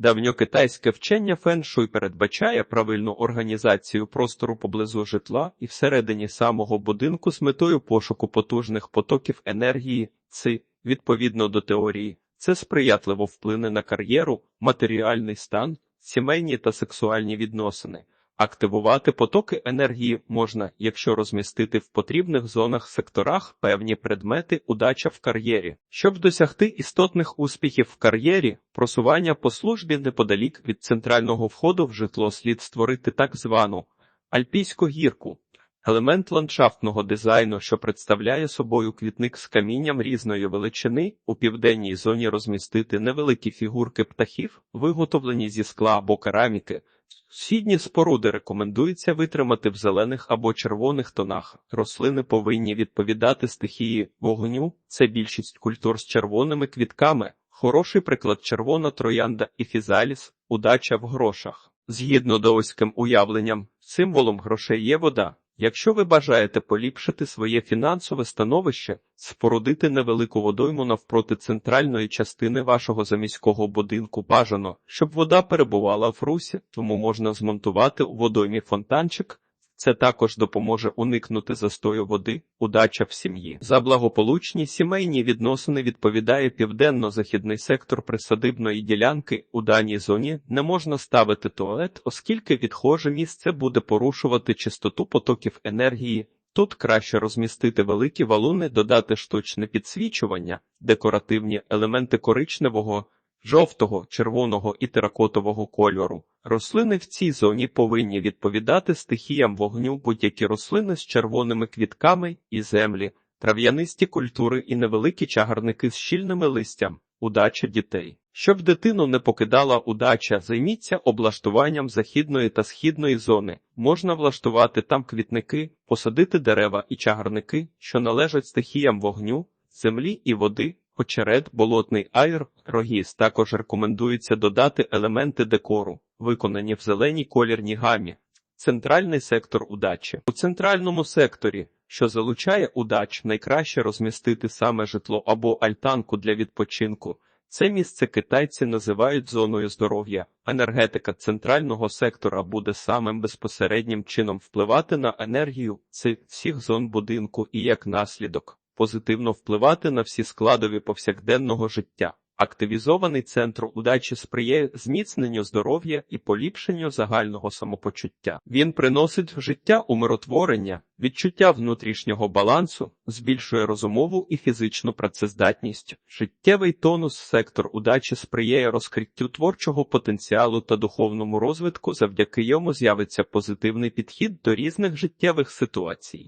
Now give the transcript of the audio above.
Давньокитайське вчення феншуй передбачає правильну організацію простору поблизу житла і всередині самого будинку з метою пошуку потужних потоків енергії. Ци, відповідно до теорії, це сприятливо вплине на кар'єру, матеріальний стан, сімейні та сексуальні відносини. Активувати потоки енергії можна, якщо розмістити в потрібних зонах секторах певні предмети удача в кар'єрі. Щоб досягти істотних успіхів в кар'єрі, просування по службі неподалік від центрального входу в житло слід створити так звану альпійську гірку. Елемент ландшафтного дизайну, що представляє собою квітник з камінням різної величини, у південній зоні розмістити невеликі фігурки птахів, виготовлені зі скла або кераміки. Східні споруди рекомендується витримати в зелених або червоних тонах. Рослини повинні відповідати стихії вогню. Це більшість культур з червоними квітками. Хороший приклад червона троянда і фізаліс, удача в грошах. Згідно даоським уявленням, символом грошей є вода. Якщо ви бажаєте поліпшити своє фінансове становище, спорудити невелику водойму навпроти центральної частини вашого заміського будинку бажано, щоб вода перебувала в русі, тому можна змонтувати у водоймі фонтанчик. Це також допоможе уникнути застою води, удача в сім'ї. За благополучні сімейні відносини відповідає південно-західний сектор присадибної ділянки. У даній зоні не можна ставити туалет, оскільки відхоже місце буде порушувати чистоту потоків енергії. Тут краще розмістити великі валуни, додати штучне підсвічування, декоративні елементи коричневого, жовтого, червоного і теракотового кольору. Рослини в цій зоні повинні відповідати стихіям вогню будь-які рослини з червоними квітками і землі, трав'янисті культури і невеликі чагарники з щільними листям. Удача дітей. Щоб дитину не покидала удача, займіться облаштуванням західної та східної зони. Можна влаштувати там квітники, посадити дерева і чагарники, що належать стихіям вогню, землі і води, очерет, болотний айр, рогіз. Також рекомендується додати елементи декору, виконані в зеленій колірній гамі. Центральний сектор удачі. У центральному секторі, що залучає удач, найкраще розмістити саме житло або альтанку для відпочинку. Це місце китайці називають зоною здоров'я. Енергетика центрального сектора буде самим безпосереднім чином впливати на енергію цих всіх зон будинку і як наслідок позитивно впливати на всі складові повсякденного життя. Активізований центр удачі сприяє зміцненню здоров'я і поліпшенню загального самопочуття. Він приносить в життя умиротворення, відчуття внутрішнього балансу, збільшує розумову і фізичну працездатність. Життєвий тонус сектор удачі сприяє розкриттю творчого потенціалу та духовному розвитку. Завдяки йому з'явиться позитивний підхід до різних життєвих ситуацій.